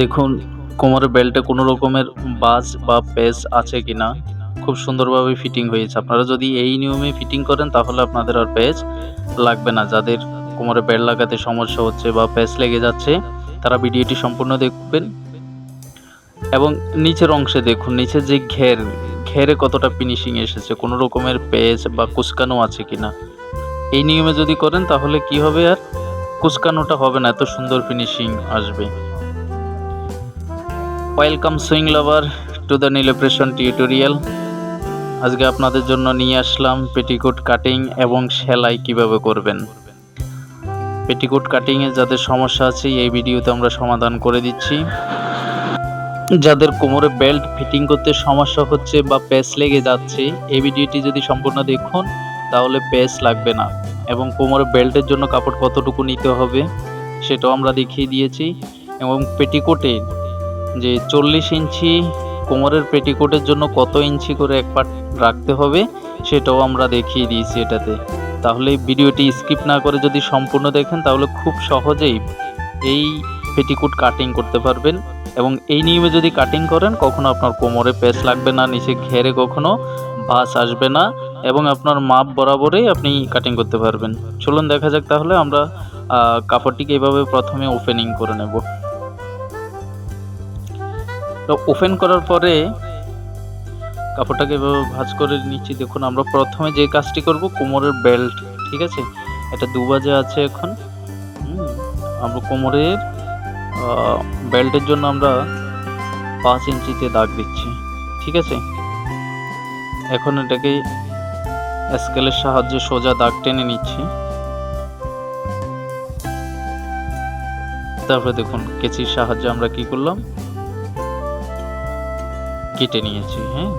দেখুন, কোমরের বেল্টে কোনো রকমের বাজ বা পেচ আছে কি না খুব সুন্দরভাবে ফিটিং হয়েছে। আপনারা যদি এই নিয়মে ফিটিং করেন, তাহলে আপনাদের আর পেচ লাগবে না। যাদের কোমরে বেল্ট লাগাতে সমস্যা হচ্ছে বা পেচ লেগে যাচ্ছে, তারা ভিডিওটি সম্পূর্ণ দেখবেন। এবং নিচের অংশে দেখুন নিচের যে ঘের, ঘেরে কতটা ফিনিশিং এসেছে, কোনো রকমের পেচ বা কুচকানো আছে কি না এই নিয়মে যদি করেন, তাহলে কি হবে আর? কুচকানোটা হবে না, এত সুন্দর ফিনিশিং আসবে। Welcome swing lover to the নীলপ্রেশন tutorial আজকে আপনাদের জন্য নিয়ে আসলাম পেটিকোট কাটিং এবং সেলাই কীভাবে করবেন। পেটিকোট কাটিংয়ে যাদের সমস্যা আছে, এই ভিডিওতে আমরা সমাধান করে দিচ্ছি। যাদের কোমরে বেল্ট ফিটিং করতে সমস্যা হচ্ছে বা প্যাচ লেগে যাচ্ছে, এই ভিডিওটি যদি সম্পূর্ণ দেখুন, তাহলে প্যাচ লাগবে না। এবং কোমরে বেল্টের জন্য কাপড় কতটুকু নিতে হবে, সেটাও আমরা দেখিয়ে দিয়েছি। এবং পেটিকোটে যে চল্লিশ ইঞ্চি কোমরের পেটিকোটের জন্য কত ইঞ্চি করে এক পাট রাখতে হবে সেটাও আমরা দেখিয়ে দিয়েছি এটাতে। তাহলে ভিডিওটি স্কিপ না করে যদি সম্পূর্ণ দেখেন তাহলে খুব সহজেই এই পেটিকোট কাটিং করতে পারবেন এবং এই নিয়মে যদি কাটিং করেন কখনো আপনার কোমরে পেস লাগবে না, নিচে ঘেরে কখনো বাস আসবে না এবং আপনার মাপ বরাবরই আপনি কাটিং করতে পারবেন। চলুন দেখা যাক তাহলে আমরা কাপড়টিকে এভাবে প্রথমে ওপেনিং করে নেব। তো ওপেন করার পরে কাপড়টাকে এভাবে ভাঁজ করে নিচ্ছি। দেখুন, আমরা প্রথমে যে কাজটি করব, কোমরের বেল্ট, ঠিক আছে? এটা দু বাজে আছে এখন। আমরা কোমরের বেল্টের জন্য আমরা পাঁচ ইঞ্চিতে দাগ দিচ্ছি, ঠিক আছে? এখন এটাকে স্কেলের সাহায্যে সোজা দাগ টেনে নিচ্ছি। তারপরে দেখুন, কেচির সাহায্যে আমরা কি করলাম? কেটে নিয়েছি হ্যাঁ?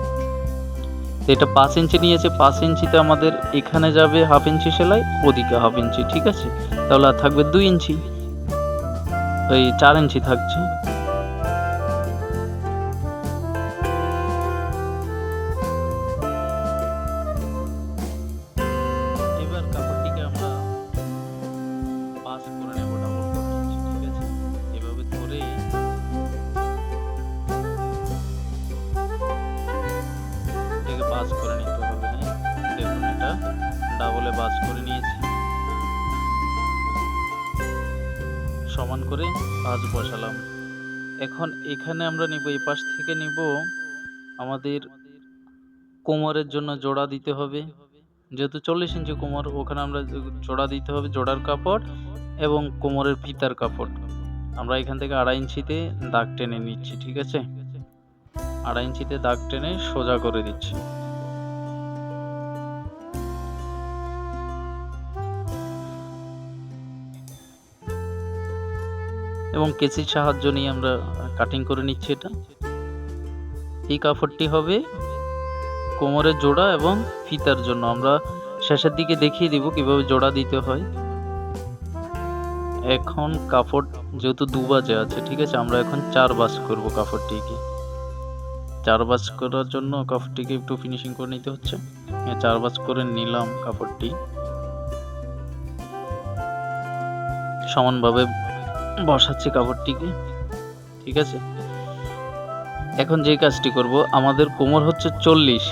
তো এটা পাঁচ ইঞ্চি নিয়েছে, পাঁচ ইঞ্চিতে আমাদের এখানে যাবে হাফ ইঞ্চি সেলাই, ওদিকে হাফ ইঞ্চি, ঠিক আছে? তাহলে আর থাকবে দুই ইঞ্চি। ওই চার ইঞ্চি থাকছে। এবার কাপড়টিকে আমরা পাস করে নেব। করে ভাঁজ বসালাম। এখন এখানে আমরা নিব, এই পাশ থেকে নিব। আমাদের কোমরের জন্য জোড়া দিতে হবে। যেহেতু চল্লিশ ইঞ্চি কোমর, ওখানে আমরা জোড়া দিতে হবে, জোড়ার কাপড় এবং কোমরের ফিতার কাপড়। আমরা এখান থেকে আড়াই ইঞ্চিতে দাগ টেনে নিচ্ছি, ঠিক আছে? আড়াই ইঞ্চিতে দাগ টেনে সোজা করে দিচ্ছি। এবং কেচির সাহায্য নিয়ে আমরা কাটিং করে নিচ্ছি এটা। এই কাপড়টি হবে কোমরের জোড়া এবং ফিতার জন্য। আমরা শেষের দিকে দেখিয়ে দিব কীভাবে জোড়া দিতে হয়। এখন কাপড় যেহেতু দু বাজে আছে, ঠিক আছে? আমরা এখন চার বাস করব কাপড়টিকে। চার বাস করার জন্য কাপড়টিকে একটু ফিনিশিং করে নিতে হচ্ছে। চার বাস করে নিলাম কাপড়টি। সমানভাবে বসাচ্ছি কাপড়টিকে। ঠিক আছে? এখন যে কাজটি করব, আমাদের কোমর হচ্ছে চল্লিশ।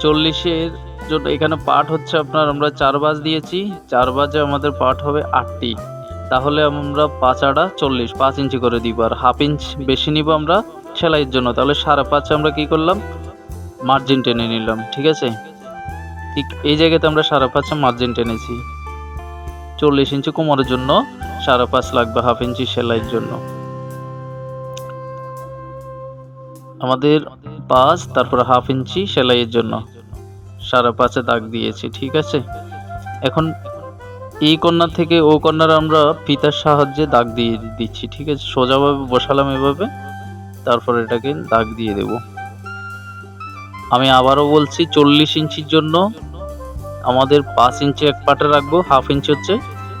চল্লিশের জন্য এখানে পাট হচ্ছে আপনার, আমরা চার বাজ দিয়েছি। চার বাজে আমাদের পাট হবে আটটি। তাহলে আমরা পাঁচ আড়া চল্লিশ, পাঁচ ইঞ্চি করে দিব। আর হাফ ইঞ্চ বেশি নিব আমরা সেলাইয়ের জন্য। তাহলে সাড়ে পাঁচে আমরা কি করলাম? মার্জিন টেনে নিলাম। ঠিক আছে? ঠিক এই জায়গাতে আমরা সাড়ে পাঁচে মার্জিন টেনেছি। চল্লিশ ইঞ্চি কোমরের জন্য সাড়ে পাঁচ লাগবে হাফ ইঞ্চি সেলাইয়ের জন্য। আমাদের পাঁচ, তারপর হাফ ইঞ্চি সেলাইয়ের জন্য। সাড়ে পাঁচে দাগ দিয়েছি, ঠিক আছে? এখন এই কর্নার থেকে ও কর্নার আমরা ফিতার সাহায্যে দাগ দিয়ে দিচ্ছি, ঠিক আছে? সোজাভাবে বসালাম এভাবে, তারপর এটাকে দাগ দিয়ে দেব। আমি আবারও বলছি, চল্লিশ ইঞ্চির জন্য আমাদের পাঁচ ইঞ্চি এক পাটে রাখব হাফ ইঞ্চি হচ্ছে।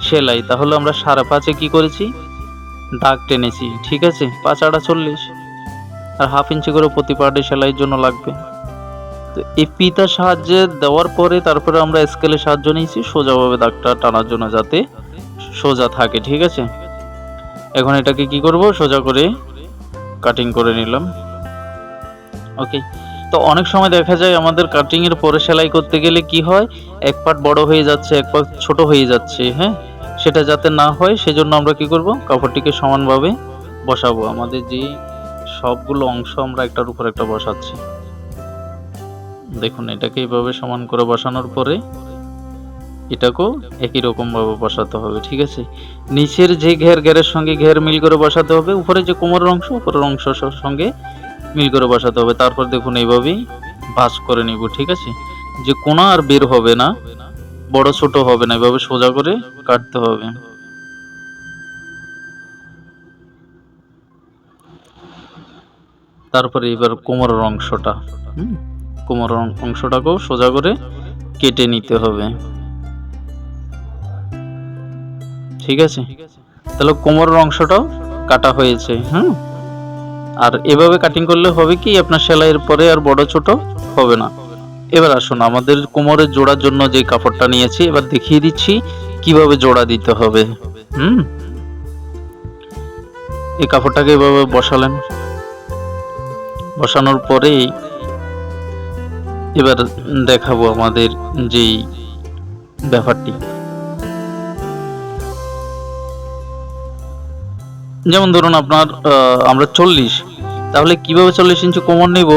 সেলাই, তাহলে আমরা সাড়ে পাঁচে কি করেছি? দাগ টেনেছি, ঠিক আছে? পাঁচ আড়া চল্লিশ। আর হাফ ইঞ্চি করে প্রতি পার্টে সেলাইয়ের জন্য লাগবে। তো এই পিতার সাহায্যে দেওয়ার পরে তারপরে আমরা স্কেলের সাহায্য নিয়েছি, সোজাভাবে দাগটা টানার জন্য যাতে সোজা থাকে, ঠিক আছে? এখন এটাকে কি করব? সোজা করে কাটিং করে নিলাম। ওকে তো অনেক সময় দেখা যায় আমাদের কাটিং এর পরে সেলাই করতে গেলে কি হয়? এক পার্ট বড় হয়ে যাচ্ছে, এক পার্ট ছোট হয়ে যাচ্ছে হ্যাঁ? সেটা যাতে না হয়, সেজন্য আমরা কি করব? কাপড়টিকে সমানভাবে বসাবো। আমাদের যে সবগুলো অংশ আমরা একটার উপর একটা বসাচ্ছি। দেখুন, এটাকে এইভাবে সমান করে বসানোর পরে এটাকেও একই রকমভাবে বসাতে হবে, ঠিক আছে? নিচের যে ঘের, ঘেরের সঙ্গে ঘের মিল করে বসাতে হবে, উপরে যে কোমরের অংশ, উপরের অংশ সঙ্গে মিল করে বসাতে হবে। তারপর দেখুন, এইভাবেই ভাঁজ করে নিব, ঠিক আছে? যে কোনা আর বের হবে না বড় ছোট হবে না, এভাবে সোজা করে কাটতে হবে। তারপরে এবার কোমরের অংশটা। কোমরের অংশটাকেও সোজা করে কেটে নিতে হবে। ঠিক আছে? তাহলে কোমরের অংশটাও কাটা হয়েছে, হুম? আর এভাবে কাটিং করলে হবে কি, আপনার সেলাইয়ের পরে আর বড় ছোট হবে না। এবার আসুন, আমাদের কোমরের জোড়ার জন্য যে কাপড়টা নিয়েছি, এবার দেখিয়ে দিচ্ছি কীভাবে জোড়া দিতে হবে। হুম? এই কাপড়টাকে এভাবে বসালেন। বসানোর পরেই এবার দেখাবো আমাদের যেই ব্যাপারটি। যেমন ধরুন আপনার আমরা চল্লিশ, তাহলে কীভাবে চল্লিশ ইঞ্চি কোমর নিব?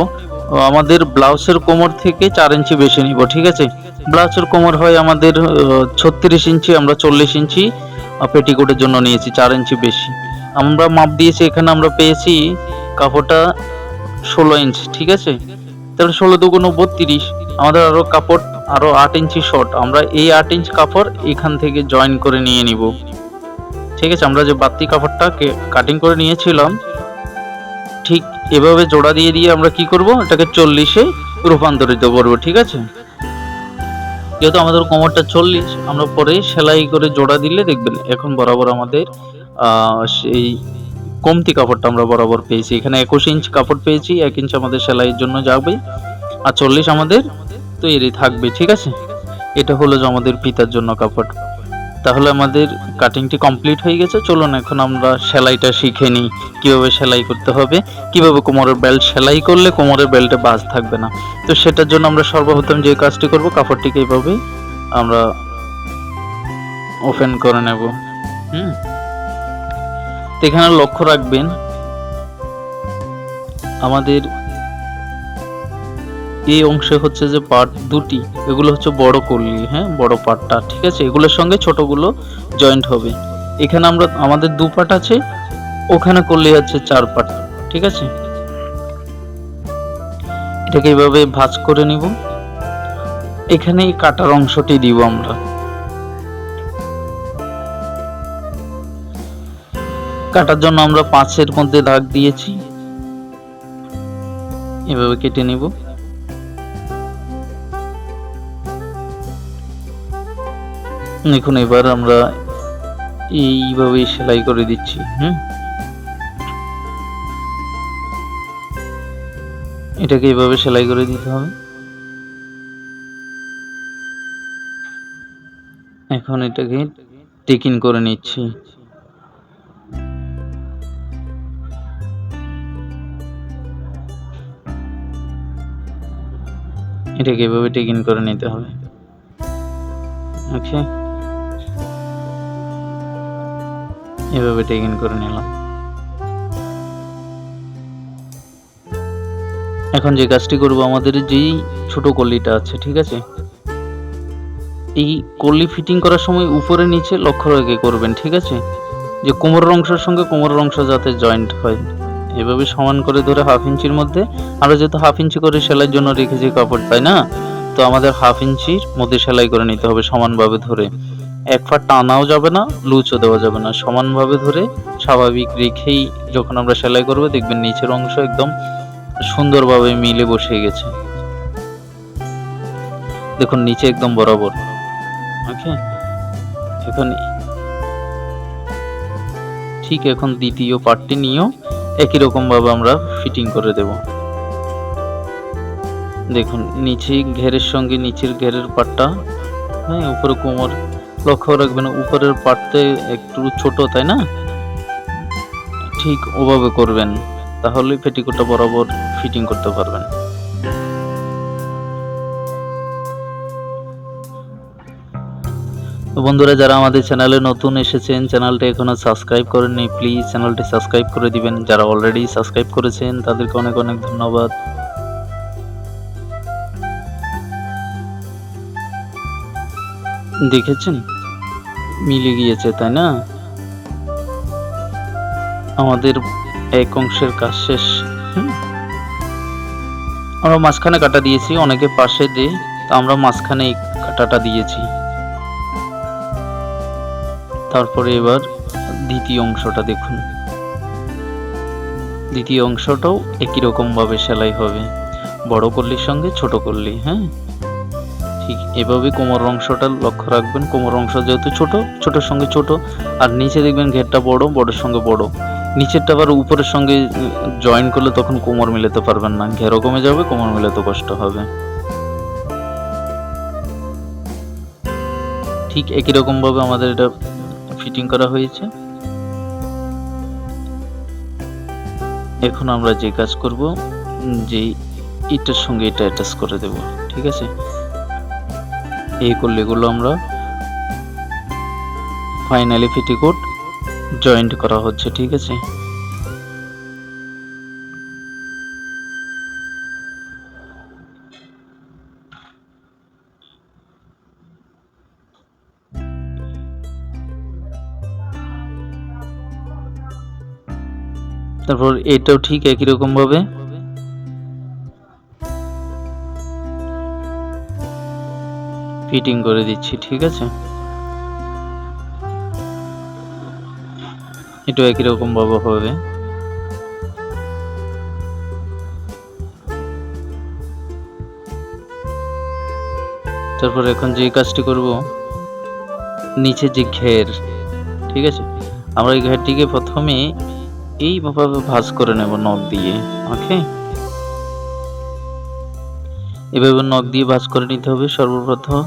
আমাদের ব্লাউজের কোমর থেকে চার ইঞ্চি বেশি নিব, ঠিক আছে? ব্লাউজের কোমর হয় আমাদের ছত্রিশ ইঞ্চি, আমরা চল্লিশ ইঞ্চি পেটিকোটের জন্য নিয়েছি চার ইঞ্চি বেশি। আমরা মাপ দিয়েছি, এখানে আমরা পেয়েছি কাপড়টা ষোলো ইঞ্চ, ঠিক আছে? তাহলে ষোলো দুগুণ বত্রিশ, আমাদের আরও কাপড় আরও আট ইঞ্চি শর্ট, আমরা এই আট ইঞ্চ কাপড় এখান থেকে জয়েন করে নিয়ে নিব। ঠিক আছে, আমরা যে বাড়তি কাপড়টা কাটিং করে নিয়েছিলাম ঠিক এভাবে জোড়া দিয়ে দিয়ে আমরা কি করব? এটাকে চল্লিশে রূপান্তরিত করব, ঠিক আছে? যেহেতু আমাদের কোমরটা চল্লিশ, আমরা পরে সেলাই করে জোড়া দিলে দেখবেন এখন বরাবর আমাদের সেই কমতি কাপড়টা আমরা বরাবর পেয়েছি। এখানে একুশ ইঞ্চ কাপড় পেয়েছি, এক ইঞ্চ আমাদের সেলাইয়ের জন্য যাবে আর চল্লিশ আমাদের তৈরি থাকবে, ঠিক আছে? এটা হলো যে আমাদের পিতার জন্য কাপড় তাহলে আমাদের কাটিংটি কমপ্লিট হয়ে গেছে। চলুন এখন আমরা সেলাইটা শিখে নিই, কীভাবে সেলাই করতে হবে। কীভাবে কোমরের বেল্ট সেলাই করলে কোমরের বেল্টে বাজ থাকবে না? তো সেটার জন্য আমরা সর্বপ্রথম যে কাজটি করব, কাপড়টিকে এইভাবে আমরা ওপেন করে নেব। হুম? তো এখানে লক্ষ্য রাখবেন, আমাদের এই অংশে হচ্ছে যে পার্ট দুটি, এগুলো হচ্ছে বড় কলি হ্যাঁ বড় পার্টটা ঠিক আছে? এগুলোর সঙ্গে ছোটগুলো জয়েন্ট হবে। এখানে আমরা, আমাদের দু পার্ট আছে, ওখানে করলে হচ্ছে চার পার্ট ঠিক আছে? এটাকে এইভাবে ভাঁজ করে নিব। এখানে এই কাটার অংশটি দিব আমরা। কাটার জন্য আমরা পাঁচের মধ্যে দাগ দিয়েছি। এভাবে কেটে নিব। দেখুন, এবার আমরা এইভাবে সেলাই করে দিচ্ছি, হুম? এটাকে এইভাবে সেলাই করে দিতে হবে। এখন এটাকে টেকিং করে নিচ্ছি। এটাকে এভাবে টেকিং করে নিতে হবে। ওকে? এভাবে টেকিং করে নিলাম। এখন যে কাজটি করব, আমাদের যেই ছোট কলিটা আছে, ঠিক আছে? এই কলি ফিটিং করার সময় উপরে নিচে লক্ষ্য রেখে করবেন, ঠিক আছে? যে কোমরের অংশের সঙ্গে কোমরের অংশ যাতে জয়েন্ট হয়। এভাবে সমান করে ধরে হাফ ইঞ্চির মধ্যে, আমরা যেহেতু হাফ ইঞ্চি করে সেলাইয়ের জন্য রেখেছি কাপড়, তাই না? তো আমাদের হাফ ইঞ্চির মধ্যে সেলাই করে নিতে হবে সমানভাবে ধরে। এক ফাট টানাও যাবে না, লুচও দেওয়া যাবে না। সমানভাবে ধরে স্বাভাবিক রেখেই যখন আমরা সেলাই করব, দেখবেন নিচের অংশ একদম সুন্দরভাবে মিলে বসে গেছে। দেখুন, নিচে একদম বরাবর। ওকে? এখন ঠিক এখন দ্বিতীয় পার্টটি নিয়েও একই রকম ভাবে আমরা ফিটিং করে দেব। দেখুন নিচে ঘেরের সঙ্গে নিচের ঘেরের পাটটা হ্যাঁ উপরে কোমর লক্ষ্য রাখবেন, উপরের পাটতে একটু ছোট, তাই না? ঠিক ওভাবে করবেন, তাহলে পেটিকোটটা বরাবর ফিটিং করতে পারবেন। বন্ধুরা, যারা আমাদের চ্যানেলে নতুন এসেছেন, চ্যানেলটা এখনও সাবস্ক্রাইব করেননি, প্লিজ চ্যানেলটি সাবস্ক্রাইব করে দিবেন। যারা অলরেডি সাবস্ক্রাইব করেছেন, তাদেরকে অনেক অনেক ধন্যবাদ। দেখেছেন? মিলে গিয়েছে, তাই না? আমাদের এক অংশের কাজ শেষ। আমরা মাঝখানে কাটা দিয়েছি, অনেকে পাশে দিয়ে তা আমরা মাঝখানে কাটাটা দিয়েছি। তারপরে এবার দ্বিতীয় অংশটা দেখুন। দ্বিতীয় অংশটাও একই রকম ভাবে সেলাই হবে। বড় কল্লির সঙ্গে ছোট কল্লি হ্যাঁ? ঠিক এভাবে কোমর অংশটা লক্ষ্য রাখবেন। কোমর অংশ যেহেতু ছোট, ছোটের সঙ্গে ছোট, আর নিচে দেখবেন ঘেরটা বড়, বড়ের সঙ্গে বড়। নিচেরটা আবার উপরের সঙ্গে জয়েন করলে তখন কোমর মিলাতে পারবেন না। ঘেরও কমে যাবে, কোমর মিলাতে কষ্ট হবে। ঠিক একই রকমভাবে আমাদের এটা ফিটিং করা হয়েছে। এখন আমরা যে কাজ করব যে এটার সঙ্গে এটা অ্যাটাচ করে দেব। ঠিক আছে? এই করলে এগুলো আমরা ফাইনালি পেটিকোট জয়েন্ট করা হচ্ছে, ঠিক আছে? তারপর এটাও ঠিক একই রকম ফিটিং করে দিচ্ছি, ঠিক আছে? এটাও একই রকম ভাবে হবে। তারপর এখন যে কাজটি করব, নিচে যে ঘের, ঠিক আছে? আমরা এই ঘেরটিকে প্রথমে এইভাবে ভাঁজ করে নেব নখ দিয়ে ওকে এভাবে নখ দিয়ে ভাঁজ করে নিতে হবে সর্বপ্রথম।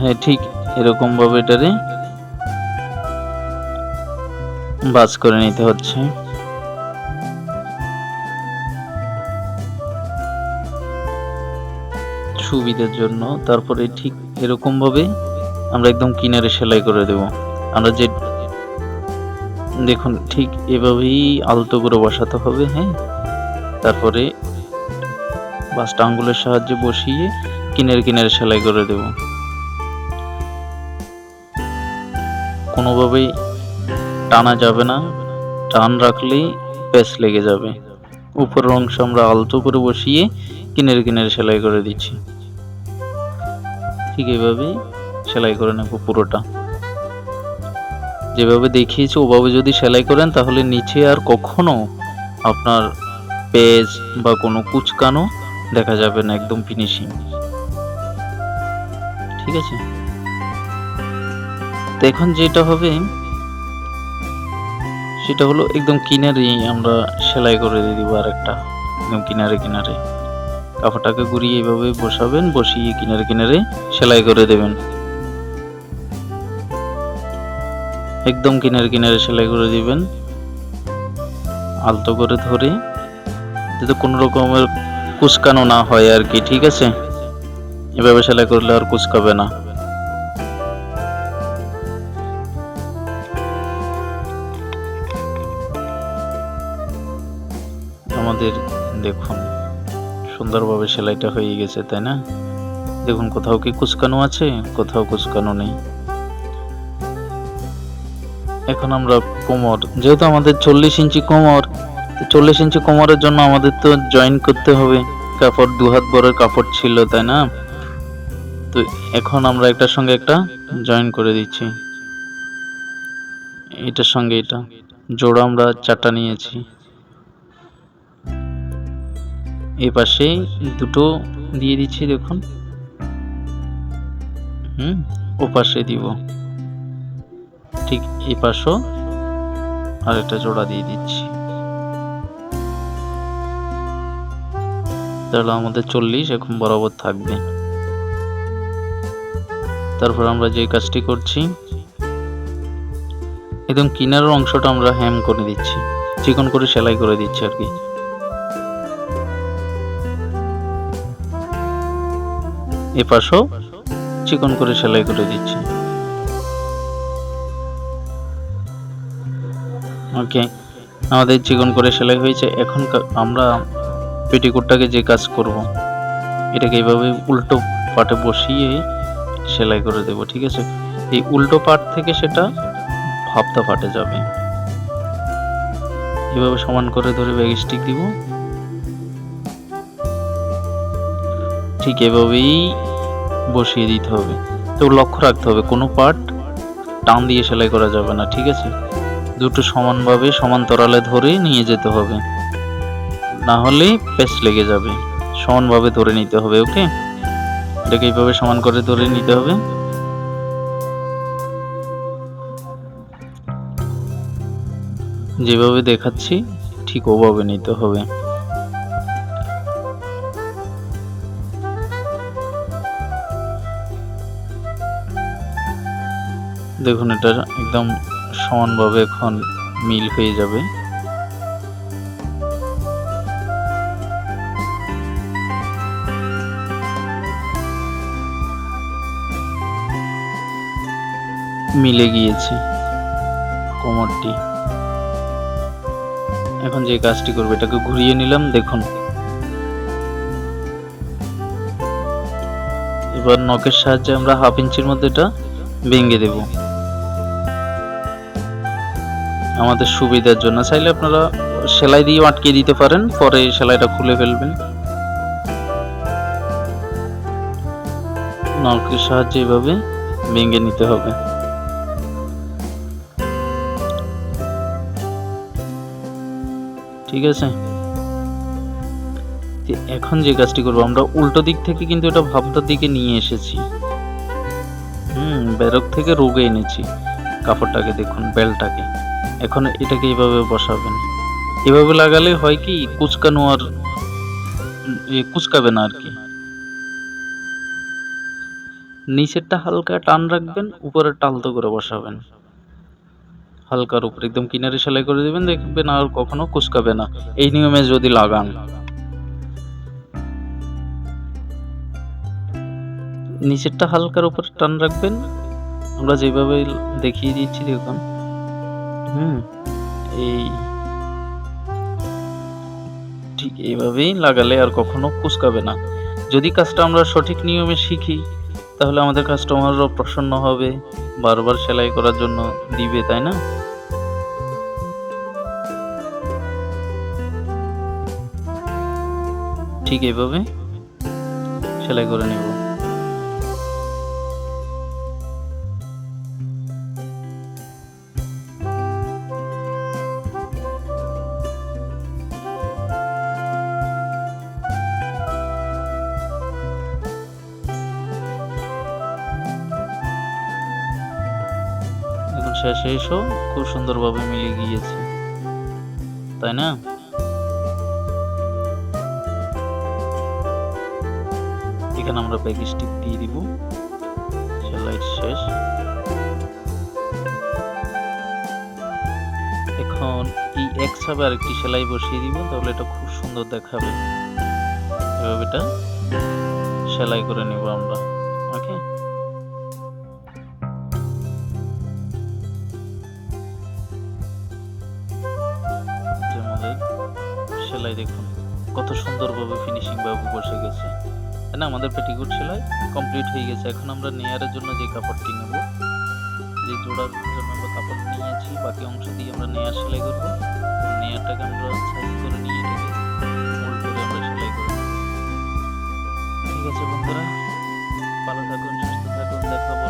হ্যাঁ ঠিক এরকম ভাবে এটারে ভাঁজ করে নিতে হচ্ছে। সুবিধার জন্য। তারপরে ঠিক এরকম ভাবে আমরা একদম কিনারে সেলাই করে দেব। আমরা যে দেখুন, ঠিক এভাবেই আলতো করে বসাতে হবে হ্যাঁ? তারপরে বাসটা আঙ্গুলের সাহায্যে বসিয়ে কিনের কিনারে সেলাই করে দেব। কোনোভাবেই টানা যাবে না, টান রাখলেই প্যাচ লেগে যাবে। উপরের অংশ আমরা আলতো করে বসিয়ে কিনের কিনারে সেলাই করে দিচ্ছি। ঠিক এইভাবেই সেলাই করে নেব পুরোটা। যেভাবে দেখিয়েছি, ওভাবে যদি সেলাই করেন, তাহলে নিচে আর কখনো আপনার পেজ বা কোনো কুচকানো দেখা যাবে না, একদম ফিনিশিং ঠিক আছে? তো এখন যেটা হবে, সেটা হলো একদম কিনারেই আমরা সেলাই করে দিয়ে দিব আর একটা একদম কিনারে কিনারে। কাপড়টাকে ঘুরিয়ে এইভাবে বসাবেন, বসিয়ে কিনারে কিনারে সেলাই করে দেবেন। একদম কিনারে কিনারে সেলাই করে দিবেন। আলতো করে ধরে যাতে কোনো রকমের কুচকানো না হয় আর কি, ঠিক আছে? এভাবে সেলাই করলে আর কুচকাবে না। আমাদের দেখুন, সুন্দরভাবে সেলাইটা হয়ে গেছে, তাই না? দেখুন কোথাও কি কুচকানো আছে, কোথাও কুচকানো নেই। এখন আমরা কোমর, যেহেতু আমাদের চল্লিশ ইঞ্চি কোমর চল্লিশ ইঞ্চি কোমরের জন্য আমাদের তো জয়েন করতে হবে। কাপড় দু হাত বড়ের কাপড় ছিল, তাই না? তো এখন আমরা একটার সঙ্গে একটা জয়েন করে দিচ্ছি। এটার সঙ্গে এটা। জোড়া আমরা চারটা নিয়েছি। এই পাশে দুটো দিয়ে দিচ্ছি, দেখুন। হুম, ও পাশে দিব। ঠিক এই পাশও আর একটা জোড়া দিয়ে দিচ্ছি। তাহলে আমাদের চল্লিশ, এখন বরাবর থাকবে। তারপর আমরা যে কাজটি করছি, একদম কিনারের অংশটা আমরা হ্যাম করে দিচ্ছি, চিকন করে সেলাই করে দিচ্ছি আর কি। এ পাশেও চিকন করে সেলাই করে দিচ্ছি। ওকে আমাদের চিকন করে সেলাই হয়েছে। এখন আমরা পেটিকোটটাকে যে কাজ করব, এটাকে এইভাবে উল্টো পাটে বসিয়ে সেলাই করে দেব, ঠিক আছে? এই উল্টো পাট থেকে সেটা ভাবতা পাটে যাবে। এভাবে সমান করে ধরে ব্যাগ স্টিক দিব। ঠিক এভাবেই বসিয়ে দিতে হবে। তো লক্ষ্য রাখতে হবে, কোনো পার্ট টান দিয়ে সেলাই করা যাবে না, ঠিক আছে? দুটো সমানভাবে সমান্তরালে ধরে নিয়ে যেতে হবে। না হলে পেস্ট লেগে যাবে। সমানভাবে ধরে নিতে হবে, ওকে? এটাকে এইভাবে সমান করে ধরে নিতে হবে। যেভাবে দেখাচ্ছি, ঠিক ওভাবে নিতে হবে। দেখুন এটা একদম সমানভাবে এখন মিল হয়ে যাবে। মিলে গিয়েছে কোমরটি। এখন যে কাজটি করবে, এটাকে ঘুরিয়ে নিলাম, দেখুন। এবার নখের সাহায্যে আমরা হাফ ইঞ্চির মধ্যে এটা ভেঙে দেব। আমাদের সুবিধার জন্য। চাইলে আপনারা সেলাই দিয়ে আটকে দিতে পারেন, পরে সেলাইটা খুলে ফেলবেন। নখের সাহায্যে এভাবে ভেঙে নিতে হবে। ঠিক আছে? এখন যে কাজটি করব, আমরা উল্টো দিক থেকে কিন্তু এটা ভাবটার দিকে নিয়ে এসেছি। হুম বেরক থেকে রোগে এনেছি। কাপড়টাকে দেখুন, বেলটাকে। এখন এটাকে এইভাবে বসাবেন। এভাবে লাগালে হয় কি, কুচকানো আর কুচকাবে না আর কি নিচেরটা হালকা টান রাখবেন উপরে টালতো করে বসাবেন। হালকার উপর। একদম কিনারে সেলাই করে দেবেন, দেখবেন আর কখনো কুচকাবে না। এই নিয়মে যদি লাগান। নিচেরটা হালকার উপর টান রাখবেন। আমরা যেভাবে দেখিয়ে দিচ্ছি, দেখুন। হুম, এই ঠিক এইভাবেই লাগালে আর কখনো কুচকাবে না। যদি কাজটা আমরা সঠিক নিয়মে শিখি তাহলে আমাদের কাস্টমাররাও প্রসন্ন হবে বারবার সেলাই করার জন্য দিবে, তাই না? ঠিক এইভাবে সেলাই করে নেব। এখন শেষে এসেও খুব সুন্দরভাবে মিলে গিয়েছে। তাই না? এখানে আমরা ব্যাগ স্টিক দিয়ে দিব। সেলাই শেষ। এখন এই এক ছাপে আরেকটি সেলাই বসিয়ে দিব, তাহলে এটা খুব সুন্দর দেখাবে। এভাবে এটা সেলাই করে নিব আমরা। এখানে আমাদের পেটিকুট সেলাই কমপ্লিট হয়ে গেছে। এখন আমরা নেয়ারের জন্য যে কাপড়টি নেব, যে জোড়ার জন্য আমরা কাপড় নিয়েছি, বাকি অংশ দিয়ে আমরা নেয়ার সেলাই করব। নেয়ারটাকে আমরা সাইজ করে নিয়ে এটাকে করে আমরা সেলাই করব। ঠিক আছে বন্ধুরা, ভালো থাকুন, সুস্থ থাকুন দেখাবো